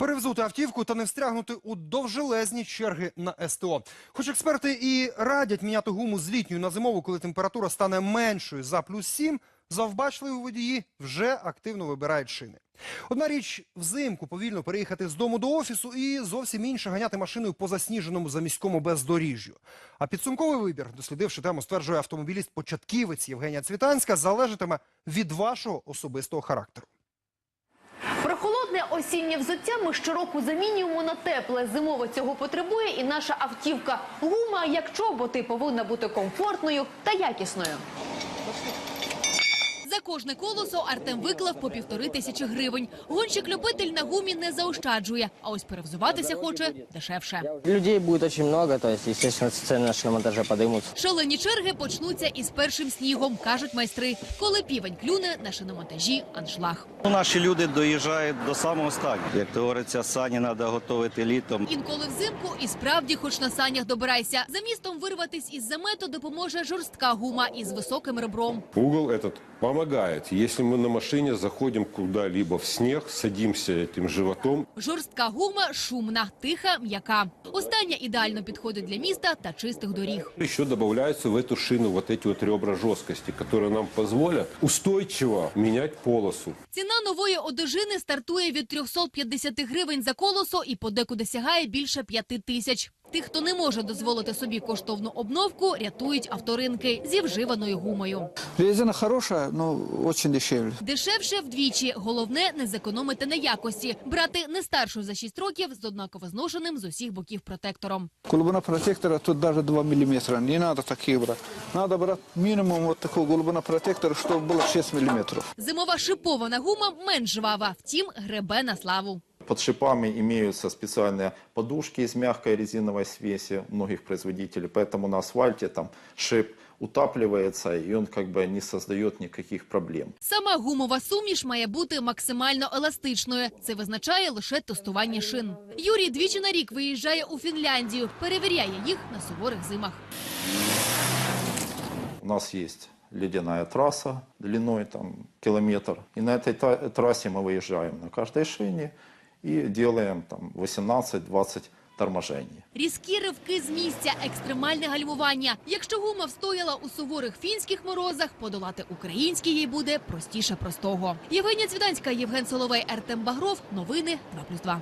Перевзути автівку та не встрягнути у довжелезні черги на СТО. Хоч експерти і радять міняти гуму з літньої на зимову, коли температура стане меншою за плюс 7, завбачливі водії вже активно вибирають шини. Одна річ взимку повільно переїхати з дому до офісу і зовсім інше ганяти машиною по засніженому заміському бездоріжжю. А підсумковий вибір, дослідивши тему, стверджує автомобіліст-початківець Євгенія Цвітанська, залежатиме від вашого особистого характеру. Прохолодне осіннє взуття ми щороку замінюємо на тепле. Зимово цього потребує і наша автівка. Гума, як чоботи, повинна бути комфортною та якісною. За кожне колесо Артем виклав по півтори тисячі гривень. Гонщик-любитель на гумі не заощаджує, а ось перевзуватися хоче дешевше. Людей будет очень много, то есть, естественно, цены на шиномонтаже подымутся. Шалені черги почнуться із першим снігом, кажуть майстри. Коли півень клюне на шиномонтажі аншлаг. Ну, Наші люди доїжджають до самого стану. Як говориться, сані треба готувати літом. Інколи взимку і справді хоч на санях добирайся. За містом вирватись із замету допоможе жорстка гума із високим ребром. Угол этот помогает. Если мы на машине заходим куда-либо в снег, садимся этим животом, Жорстка гума шумна, тиха, м'яка. Остання ідеально підходить для міста та чистих доріг. еще добавляются в эту шину вот эти вот ребра жесткости, которые нам позволят устойчиво менять полосу. Ціна нової одежини стартує від 350 гривень за колесо і подекуди сягає більше 5 тисяч. Тих, хто не може дозволити собі коштовну обновку, рятують авторинки зі вживаною гумою. Резина хорошая, но очень дешевле. Дешевше вдвічі. Головне не зекономити на якості. Брати не старшу за 6 років з однаково зношеним з усіх боків протектором. Глубина протектора тут даже 2 миллиметра. Не такие брать. Надо брать минимум вот такого глубина протектора, чтобы было 6 миллиметров. Зимова шипована гума менш жвава, втім гребе на славу. Под шипами имеются специальные подушки из мягкой резиновой смеси у многих производителей, поэтому на асфальте там шип утапливается, и он как бы не создает никаких проблем. Сама гумова суміш має бути максимально еластичною. Це визначає лише тестування шин. Юрій двічі на рік виїжджає у Фінляндію, перевіряє їх на суворих зимах. У нас есть ледяная трасса длиной там километр, и на этой та- трассе мы выезжаем на каждой шине и делаем там 18-20 торможений. Різкі ривки з місця, екстремальне гальмування. Якщо гума встояла у суворих фінських морозах, подолати українські їй буде простіше простого. Євгенія Цвіданська, Євген Соловей, Артем Багров. Новини 2+,2.